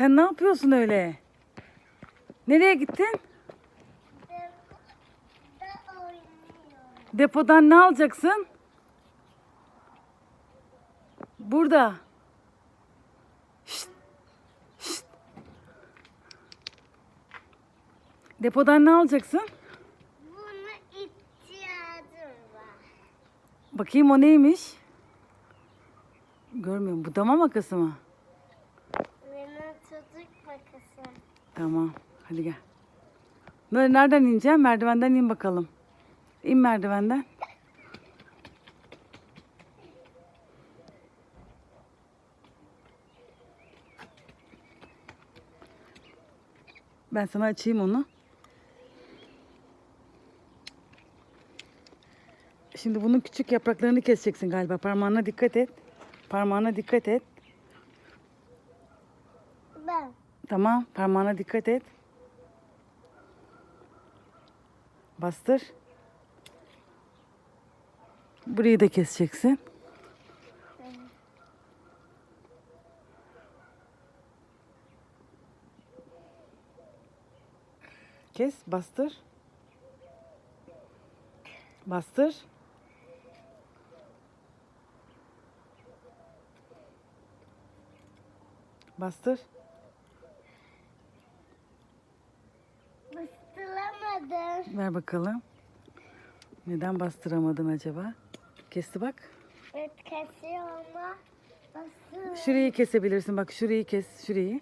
Sen ne yapıyorsun öyle? Nereye gittin? Depodan ne alacaksın? Burada. Şşt. Şşt. Depodan ne alacaksın? Buna ihtiyacım var. Bakayım o neymiş? Görmüyorum. Budama makası mı? Çocuk bakısı. Tamam. Hadi gel. Böyle nereden ineceğim? Merdivenden in bakalım. İn merdivenden. Ben sana açayım onu. Şimdi bunun küçük yapraklarını keseceksin galiba. Parmağına dikkat et. Parmağına dikkat et. Tamam, parmağına dikkat et. Bastır. Burayı da keseceksin. Kes, bastır. Bastır. Bastır. Bastıramadım. Ver bakalım. Neden bastıramadın acaba? Kesti bak. Evet kesiyor ama bastır. Şurayı kesebilirsin. Bak şurayı kes. Şurayı.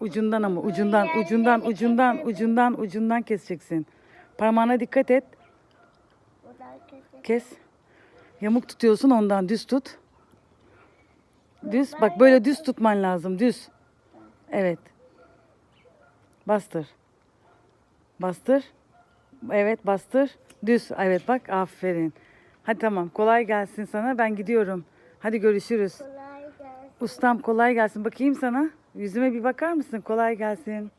Ucundan ama ucundan, ucundan, ucundan, ucundan, ucundan keseceksin. Parmağına dikkat et. Kes. Yamuk tutuyorsun ondan düz tut. Düz. Bak böyle düz tutman lazım. Düz. Evet. Bastır. Bastır. Evet bastır. Düz. Evet bak aferin. Hadi tamam kolay gelsin sana. Ben gidiyorum. Hadi görüşürüz. Kolay gelsin. Ustam kolay gelsin. Bakayım sana. Yüzüme bir bakar mısın? Kolay gelsin.